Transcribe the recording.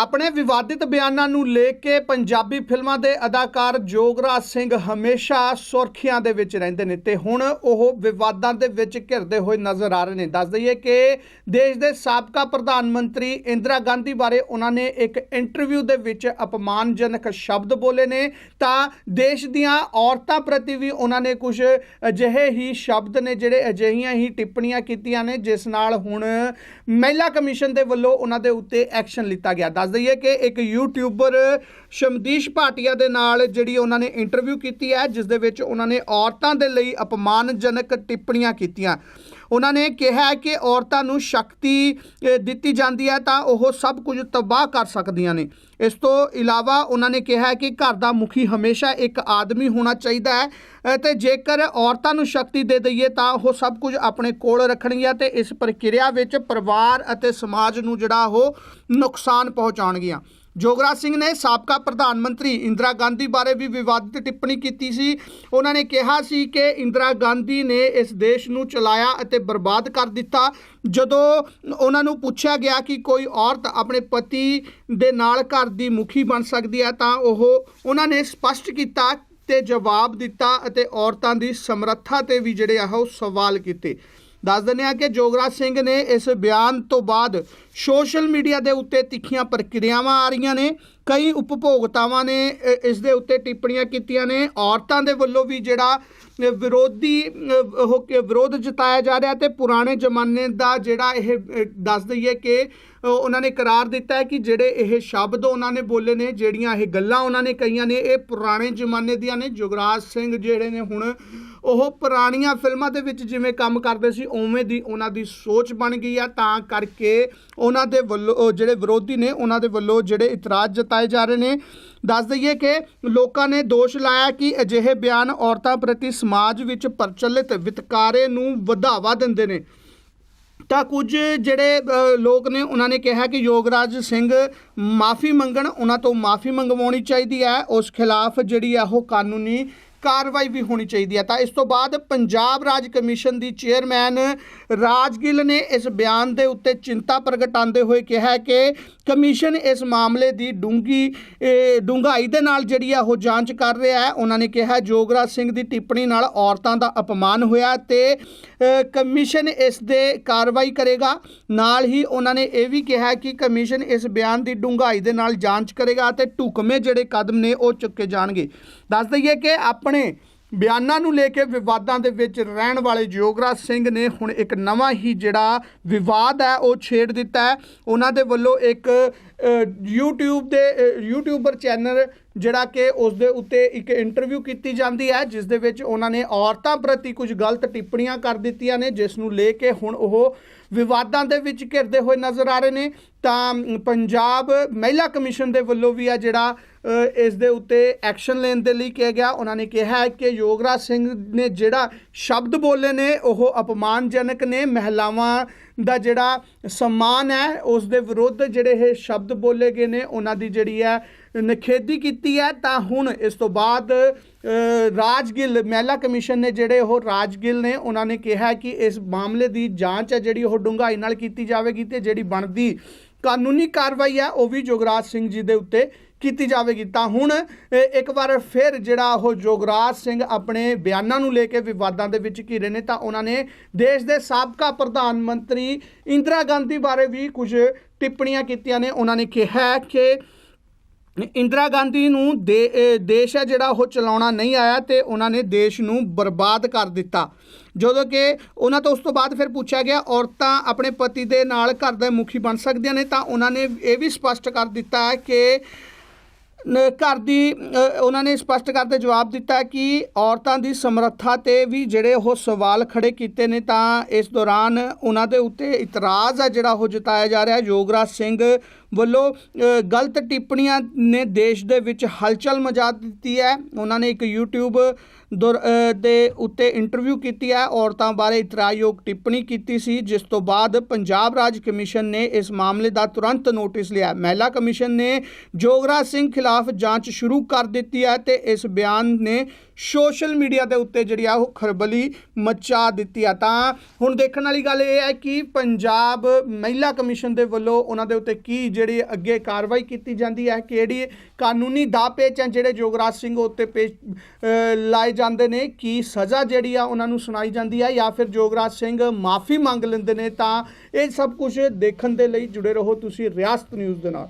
ਆਪਣੇ ਵਿਵਾਦਿਤ ਬਿਆਨਾਂ ਨੂੰ ਲੈ ਕੇ ਪੰਜਾਬੀ ਫਿਲਮਾਂ ਦੇ ਅਦਾਕਾਰ ਜੋਗਰਾਜ ਸਿੰਘ ਹਮੇਸ਼ਾ ਸੁਰਖੀਆਂ ਦੇ ਵਿੱਚ ਰਹਿੰਦੇ ਨੇ ਤੇ ਹੁਣ ਉਹ ਵਿਵਾਦਾਂ ਦੇ ਵਿੱਚ ਘਿਰਦੇ ਹੋਏ ਨਜ਼ਰ ਆ ਰਹੇ ਨੇ। ਦੱਸ ਦਈਏ ਕਿ ਦੇਸ਼ ਦੇ ਸਾਬਕਾ ਪ੍ਰਧਾਨ ਮੰਤਰੀ ਇੰਦਰਾ ਗਾਂਧੀ ਬਾਰੇ ਉਹਨਾਂ ਨੇ ਇੱਕ ਇੰਟਰਵਿਊ ਦੇ ਵਿੱਚ ਅਪਮਾਨਜਨਕ ਸ਼ਬਦ ਬੋਲੇ ਨੇ। ਤਾਂ ਦੇਸ਼ ਦੀਆਂ ਔਰਤਾਂ ਪ੍ਰਤੀ ਵੀ ਉਹਨਾਂ ਨੇ ਕੁਝ ਅਜਿਹੇ ਹੀ ਸ਼ਬਦ ਨੇ ਜਿਹੜੇ ਅਜਿਹੀਆਂ ਹੀ ਟਿੱਪਣੀਆਂ ਕੀਤੀਆਂ ਨੇ, ਜਿਸ ਨਾਲ ਹੁਣ ਮਹਿਲਾ ਕਮਿਸ਼ਨ ਦੇ ਵੱਲੋਂ ਉਹਨਾਂ ਦੇ ਉੱਤੇ ਐਕਸ਼ਨ ਲਿੱਤਾ ਗਿਆ। ਦੱਸ ਦਈਏ ਕਿ ਇੱਕ ਯੂਟਿਊਬਰ ਸ਼ਮਦੀਸ਼ ਭਾਟੀਆ ਦੇ ਨਾਲ ਜਿਹੜੀ ਉਹਨਾਂ ਨੇ ਇੰਟਰਵਿਊ ਕੀਤੀ ਹੈ, ਜਿਸ ਦੇ ਵਿੱਚ ਉਹਨਾਂ ਨੇ ਔਰਤਾਂ ਦੇ ਲਈ ਅਪਮਾਨਜਨਕ ਟਿੱਪਣੀਆਂ ਕੀਤੀਆਂ। ਉਹਨਾਂ ਨੇ ਕਿਹਾ ਕਿ ਔਰਤਾਂ ਨੂੰ ਸ਼ਕਤੀ ਦਿੱਤੀ ਜਾਂਦੀ ਹੈ ਤਾਂ ਉਹ ਸਭ ਕੁਝ ਤਬਾਹ ਕਰ ਸਕਦੀਆਂ ਨੇ। ਇਸ ਤੋਂ ਇਲਾਵਾ ਉਹਨਾਂ ਨੇ ਕਿਹਾ ਕਿ ਘਰ ਦਾ ਮੁਖੀ ਹਮੇਸ਼ਾ ਇੱਕ ਆਦਮੀ ਹੋਣਾ ਚਾਹੀਦਾ ਹੈ ਅ, ਤੇ ਜੇਕਰ ਔਰਤਾਂ ਨੂੰ ਸ਼ਕਤੀ ਦੇ ਦਈਏ ਤਾਂ ਉਹ ਸਭ ਕੁਝ ਆਪਣੇ ਕੋਲ ਰੱਖਣਗੀਆਂ ਤੇ ਇਸ ਪ੍ਰਕਿਰਿਆ ਵਿੱਚ ਪਰਿਵਾਰ ਅਤੇ ਸਮਾਜ ਨੂੰ ਜਿਹੜਾ ਉਹ ਨੁਕਸਾਨ ਪਹੁੰਚਾਉਣਗੀਆਂ। ਜੋਗਰਾਜ ਸਿੰਘ ਨੇ ਸਾਬਕਾ ਪ੍ਰਧਾਨ ਮੰਤਰੀ ਇੰਦਰਾ ਗਾਂਧੀ ਬਾਰੇ ਵੀ ਵਿਵਾਦਿਤ ਟਿੱਪਣੀ ਕੀਤੀ ਸੀ। ਉਹਨਾਂ ਨੇ ਕਿਹਾ ਸੀ ਕਿ ਇੰਦਰਾ ਗਾਂਧੀ ਨੇ ਇਸ ਦੇਸ਼ ਨੂੰ ਚਲਾਇਆ ਅਤੇ ਬਰਬਾਦ ਕਰ ਦਿੱਤਾ। ਜਦੋਂ ਉਹਨਾਂ ਨੂੰ ਪੁੱਛਿਆ ਗਿਆ ਕਿ ਕੋਈ ਔਰਤ ਆਪਣੇ ਪਤੀ ਦੇ ਨਾਲ ਘਰ ਦੀ ਮੁਖੀ ਬਣ ਸਕਦੀ ਹੈ, ਤਾਂ ਉਹ ਉਹਨਾਂ ਨੇ ਸਪਸ਼ਟ ਕੀਤਾ ਤੇ ਜਵਾਬ ਦਿੱਤਾ ਅਤੇ ਔਰਤਾਂ ਦੀ ਸਮਰੱਥਾ ਤੇ ਵੀ ਜਿਹੜੇ ਆ ਉਹ ਸਵਾਲ ਕੀਤੇ। ਦੱਸ ਦਿੰਦੇ ਆ ਕਿ ਜੋਗਰਾਜ ਸਿੰਘ ਨੇ ਇਸ ਬਿਆਨ ਤੋਂ ਬਾਅਦ ਸੋਸ਼ਲ ਮੀਡੀਆ ਦੇ ਉੱਤੇ ਤਿੱਖੀਆਂ ਪ੍ਰਕਿਰਿਆਵਾਂ ਆ ਰਹੀਆਂ ਨੇ। ਕਈ ਉਪਭੋਗਤਾਵਾਂ ਨੇ ਇਸ ਦੇ ਉੱਤੇ ਟਿੱਪਣੀਆਂ ਕੀਤੀਆਂ ਨੇ। ਔਰਤਾਂ ਦੇ ਵੱਲੋਂ ਵੀ ਜਿਹੜਾ ਵਿਰੋਧੀ ਅ, ਉਹ ਕਿ ਵਿਰੋਧ ਜਤਾਇਆ ਜਾ ਰਿਹਾ ਤੇ ਪੁਰਾਣੇ ਜ਼ਮਾਨੇ ਦਾ ਜਿਹੜਾ ਇਹ ਦੱਸ ਦਈਏ ਕਿ ਉਹਨਾਂ ਨੇ ਕਰਾਰ ਦਿੱਤਾ ਹੈ ਕਿ ਜਿਹੜੇ ਇਹ ਸ਼ਬਦ ਉਹਨਾਂ ਨੇ ਬੋਲੇ ਨੇ ਜਿਹੜੀਆਂ ਇਹ ਗੱਲਾਂ ਉਹਨਾਂ ਨੇ ਕਹੀਆਂ ਨੇ ਇਹ ਪੁਰਾਣੇ ਜ਼ਮਾਨੇ ਦੀਆਂ ਨੇ। ਜੁਗਰਾਜ ਸਿੰਘ ਜਿਹੜੇ ਨੇ ਹੁਣ ਉਹ ਪੁਰਾਣੀਆਂ ਫਿਲਮਾਂ ਦੇ ਵਿੱਚ ਜਿਵੇਂ ਕੰਮ ਕਰਦੇ ਸੀ, ਉਵੇਂ ਦੀ ਉਹਨਾਂ ਦੀ ਸੋਚ ਬਣ ਗਈ ਆ। ਤਾਂ ਕਰਕੇ ਉਹਨਾਂ ਦੇ ਵੱਲੋਂ ਜਿਹੜੇ ਵਿਰੋਧੀ ਨੇ, ਉਹਨਾਂ ਦੇ ਵੱਲੋਂ ਜਿਹੜੇ ਇਤਰਾਜ਼ ਜਤਾਏ ਜਾ ਰਹੇ ਨੇ। ਦੱਸ ਦਈਏ ਕਿ ਲੋਕਾਂ ਨੇ ਦੋਸ਼ ਲਾਇਆ ਕਿ ਅਜਿਹੇ ਬਿਆਨ ਔਰਤਾਂ ਪ੍ਰਤੀ ਸਮਾਜ ਵਿੱਚ ਪ੍ਰਚਲਿਤ ਵਿਤਕਾਰੇ ਨੂੰ ਵਧਾਵਾ ਦਿੰਦੇ ਨੇ। ਤਾਂ ਕੁਝ ਜਿਹੜੇ ਲੋਕ ਨੇ, ਉਹਨਾਂ ਨੇ ਕਿਹਾ ਕਿ ਯੋਗਰਾਜ ਸਿੰਘ ਮਾਫੀ ਮੰਗਣ, ਉਹਨਾਂ ਤੋਂ ਮਾਫੀ ਮੰਗਵਾਉਣੀ ਚਾਹੀਦੀ ਹੈ। ਉਸ ਖਿਲਾਫ ਜਿਹੜੀ ਆ ਉਹ ਕਾਨੂੰਨੀ ਕਾਰਵਾਈ ਵੀ ਹੋਣੀ ਚਾਹੀਦੀ ਹੈ। ਤਾਂ ਇਸ ਤੋਂ ਬਾਅਦ ਪੰਜਾਬ ਰਾਜ ਕਮਿਸ਼ਨ ਦੀ ਚੇਅਰਮੈਨ ਰਾਜਗਿੱਲ ਨੇ ਇਸ ਬਿਆਨ ਦੇ ਉੱਤੇ ਚਿੰਤਾ ਪ੍ਰਗਟਾਉਂਦੇ ਹੋਏ ਕਿਹਾ ਕਿ ਕਮਿਸ਼ਨ ਇਸ ਮਾਮਲੇ ਦੀ ਡੂੰਗੀ ਡੂੰਘਾਈ ਦੇ ਨਾਲ ਜਿਹੜੀ ਆ ਉਹ ਜਾਂਚ ਕਰ ਰਿਹਾ ਹੈ। ਉਹਨਾਂ ਨੇ ਕਿਹਾ, ਜੋਗਰਾਜ ਸਿੰਘ ਦੀ ਟਿੱਪਣੀ ਨਾਲ ਔਰਤਾਂ ਦਾ ਅਪਮਾਨ ਹੋਇਆ ਤੇ ਕਮਿਸ਼ਨ ਇਸ ਦੇ ਕਾਰਵਾਈ ਕਰੇਗਾ। ਨਾਲ ਹੀ ਉਹਨਾਂ ਨੇ ਇਹ ਵੀ ਕਿਹਾ ਕਿ ਕਮਿਸ਼ਨ ਇਸ ਬਿਆਨ ਦੀ ਡੂੰਘਾਈ ਦੇ ਨਾਲ ਜਾਂਚ ਕਰੇਗਾ ਤੇ ਢੁਕਵੇਂ ਜਿਹੜੇ ਕਦਮ ਨੇ ਉਹ ਚੁੱਕੇ ਜਾਣਗੇ। ਦੱਸ ਦਈਏ ਕਿ ਆਪ ਆਪਣੇ ਬਿਆਨਾਂ ਨੂੰ ਲੈ ਕੇ ਵਿਵਾਦਾਂ ਦੇ ਵਿੱਚ ਰਹਿਣ ਵਾਲੇ ਜੋਗਰਾਜ ਸਿੰਘ ਨੇ ਹੁਣ ਇੱਕ ਨਵਾਂ ਹੀ ਜਿਹੜਾ ਵਿਵਾਦ ਹੈ, ਉਹ ਛੇੜ ਦਿੱਤਾ ਹੈ। ਉਹਨਾਂ ਦੇ ਵੱਲੋਂ ਇੱਕ YouTube ਦੇ ਅ, YouTuber ਚੈਨਲ ਜਿਹੜਾ ਕਿ ਉਸ ਦੇ ਉੱਤੇ ਇੱਕ ਇੰਟਰਵਿਊ ਕੀਤੀ ਜਾਂਦੀ ਹੈ ਜਿਸ ਦੇ ਵਿੱਚ ਉਹਨਾਂ ਨੇ ਔਰਤਾਂ ਪ੍ਰਤੀ ਕੁਝ ਗਲਤ ਟਿੱਪਣੀਆਂ ਕਰ ਦਿੱਤੀਆਂ ਨੇ ਜਿਸ ਨੂੰ ਲੈ ਕੇ ਹੁਣ ਉਹ ਵਿਵਾਦਾਂ ਦੇ ਵਿੱਚ ਘਿਰਦੇ ਹੋਏ ਨਜ਼ਰ ਆ ਰਹੇ ਨੇ। ਤਾਂ ਪੰਜਾਬ ਮਹਿਲਾ ਕਮਿਸ਼ਨ ਦੇ ਵੱਲੋਂ ਵੀ ਆ ਜਿਹੜਾ ਇਸ ਦੇ ਉੱਤੇ ਐਕਸ਼ਨ ਲੈਣ ਦੇ ਲਈ ਕਿਹਾ ਗਿਆ। ਉਹਨਾਂ ਨੇ ਕਿਹਾ ਕਿ ਯੋਗਰਾਜ ਸਿੰਘ ਨੇ ਜਿਹੜਾ ਸ਼ਬਦ ਬੋਲੇ ਨੇ ਉਹ ਅਪਮਾਨਜਨਕ ਨੇ। ਮਹਿਲਾਵਾਂ ਦਾ ਜਿਹੜਾ ਸਨਮਾਨ ਹੈ ਉਸ ਦੇ ਵਿਰੁੱਧ ਜਿਹੜੇ ਇਹ ਸ਼ਬਦ ਬੋਲੇ ਗਏ ਨੇ ਉਹਨਾਂ ਦੀ ਜਿਹੜੀ ਹੈ ਨਖੇਦੀ ਕੀਤੀ ਹੈ। ਤਾਂ ਹੁਣ ਇਸ ਤੋਂ ਬਾਅਦ ਅ, ਰਾਜਗਿੱਲ ਮਹਿਲਾ ਕਮਿਸ਼ਨ ਨੇ ਜਿਹੜੇ ਉਹ ਰਾਜਗਿੱਲ ਨੇ ਉਹਨਾਂ ਨੇ ਕਿਹਾ ਕਿ ਇਸ ਮਾਮਲੇ ਦੀ ਜਾਂਚ ਹੈ ਜਿਹੜੀ ਉਹ ਡੂੰਘਾਈ ਨਾਲ ਕੀਤੀ ਜਾਵੇਗੀ ਤੇ ਜਿਹੜੀ ਬਣਦੀ ਕਾਨੂੰਨੀ ਕਾਰਵਾਈ ਹੈ, ਉਹ ਵੀ ਜੋਗਰਾਜ ਸਿੰਘ ਜੀ ਦੇ ਉੱਤੇ ਕੀਤੀ ਜਾਵੇਗੀ। ਤਾਂ ਹੁਣ ਇੱਕ ਵਾਰ ਫਿਰ ਜਿਹੜਾ ਉਹ ਜੋਗਰਾਜ ਸਿੰਘ ਆਪਣੇ ਬਿਆਨਾਂ ਨੂੰ ਲੈ ਕੇ ਵਿਵਾਦਾਂ ਦੇ ਵਿੱਚ ਘਿਰੇ ਨੇ, ਤਾਂ ਉਹਨਾਂ ਨੇ ਦੇਸ਼ ਦੇ ਸਾਬਕਾ ਪ੍ਰਧਾਨ ਮੰਤਰੀ ਇੰਦਰਾ ਗਾਂਧੀ ਬਾਰੇ ਵੀ ਕੁਝ ਟਿੱਪਣੀਆਂ ਕੀਤੀਆਂ ਨੇ। ਉਹਨਾਂ ਨੇ ਕਿਹਾ ਕਿ ਇੰਦਰਾ ਗਾਂਧੀ ਨੂੰ ਦੇ ਦੇਸ਼ ਹੈ ਜਿਹੜਾ ਉਹ ਚਲਾਉਣਾ ਨਹੀਂ ਆਇਆ ਤੇ ਉਹਨਾਂ ਨੇ ਦੇਸ਼ ਨੂੰ ਬਰਬਾਦ ਕਰ ਦਿੱਤਾ। ਜਦੋਂ ਕਿ ਉਹਨਾਂ ਤੋਂ ਉਸ ਤੋਂ ਬਾਅਦ ਫਿਰ ਪੁੱਛਿਆ ਗਿਆ, ਔਰਤਾਂ ਆਪਣੇ ਪਤੀ ਦੇ ਨਾਲ ਘਰ ਦੇ ਮੁਖੀ ਬਣ ਸਕਦੀਆਂ ਨੇ ਤਾਂ ਉਹਨਾਂ ਨੇ ਇਹ ਵੀ ਸਪਸ਼ਟ ਕਰ ਦਿੱਤਾ ਹੈ ਕਿ ਘਰ ਦੀ ਉਹਨਾਂ ਨੇ ਸਪਸ਼ਟ ਕਰਦੇ ਜਵਾਬ ਦਿੱਤਾ ਕਿ ਔਰਤਾਂ ਦੀ ਸਮਰੱਥਾ ਤੇ ਵੀ ਜਿਹੜੇ ਉਹ ਸਵਾਲ ਖੜੇ ਕੀਤੇ ਨੇ ਤਾਂ ਇਸ ਦੌਰਾਨ ਉਹਨਾਂ ਦੇ ਉੱਤੇ ਇਤਰਾਜ਼ ਆ ਜਿਹੜਾ ਉਹ ਜਤਾਇਆ ਜਾ ਰਿਹਾ। ਯੋਗਰਾਜ ਸਿੰਘ ਵੱਲੋਂ ਗਲਤ ਟਿੱਪਣੀਆਂ ਨੇ ਦੇਸ਼ ਦੇ ਵਿੱਚ ਹਲਚਲ ਮਚਾ ਦਿੱਤੀ ਹੈ। ਉਹਨਾਂ ਨੇ ਇੱਕ YouTube ਦੁਰ- ਦੇ ਉੱਤੇ ਇੰਟਰਵਿਊ ਕੀਤੀ ਹੈ। ਔਰਤਾਂ ਬਾਰੇ ਇਤਰਾਜ਼ਯੋਗ ਟਿੱਪਣੀ ਕੀਤੀ ਸੀ, ਜਿਸ ਤੋਂ ਬਾਅਦ ਪੰਜਾਬ ਰਾਜ ਕਮਿਸ਼ਨ ਨੇ ਇਸ ਮਾਮਲੇ ਦਾ ਤੁਰੰਤ ਨੋਟਿਸ ਲਿਆ। ਮਹਿਲਾ ਕਮਿਸ਼ਨ ਨੇ ਜੋਗਰਾਜ ਸਿੰਘ ਖਿਲਾਫ ਖਿਲਾਫ ਜਾਂਚ ਸ਼ੁਰੂ ਕਰ ਦਿੱਤੀ ਹੈ ਤੇ ਇਸ ਬਿਆਨ ਨੇ ਸੋਸ਼ਲ ਮੀਡੀਆ ਦੇ ਉੱਤੇ ਜਿਹੜੀ ਆ ਉਹ ਖਰਬਲੀ ਮਚਾ ਦਿੱਤੀ ਆ। ਤਾਂ ਹੁਣ ਦੇਖਣ ਵਾਲੀ ਗੱਲ ਇਹ ਹੈ ਕਿ ਪੰਜਾਬ ਮਹਿਲਾ ਕਮਿਸ਼ਨ ਦੇ ਵੱਲੋਂ ਉਹਨਾਂ ਦੇ ਉੱਤੇ ਕੀ ਜਿਹੜੀ ਅੱਗੇ ਕਾਰਵਾਈ ਕੀਤੀ ਜਾਂਦੀ ਹੈ, ਕਿਹੜੀ ਕਾਨੂੰਨੀ ਦਾਅ ਪੇਚ ਹੈ ਜਿਹੜੇ ਜੋਗਰਾਜ ਸਿੰਘ ਉੱਤੇ ਪੇਸ਼ ਲਾਏ ਜਾਂਦੇ ਨੇ, ਕੀ ਸਜ਼ਾ ਜਿਹੜੀ ਆ ਉਹਨਾਂ ਨੂੰ ਸੁਣਾਈ ਜਾਂਦੀ ਹੈ ਜਾਂ ਫਿਰ ਜੋਗਰਾਜ ਸਿੰਘ ਮਾਫੀ ਮੰਗ ਲੈਂਦੇ ਨੇ। ਤਾਂ ਇਹ ਸਭ ਕੁਝ ਦੇਖਣ ਦੇ ਲਈ ਜੁੜੇ ਰਹੋ ਤੁਸੀਂ ਰਿਆਸਤ ਨਿਊਜ਼ ਦੇ ਨਾਲ।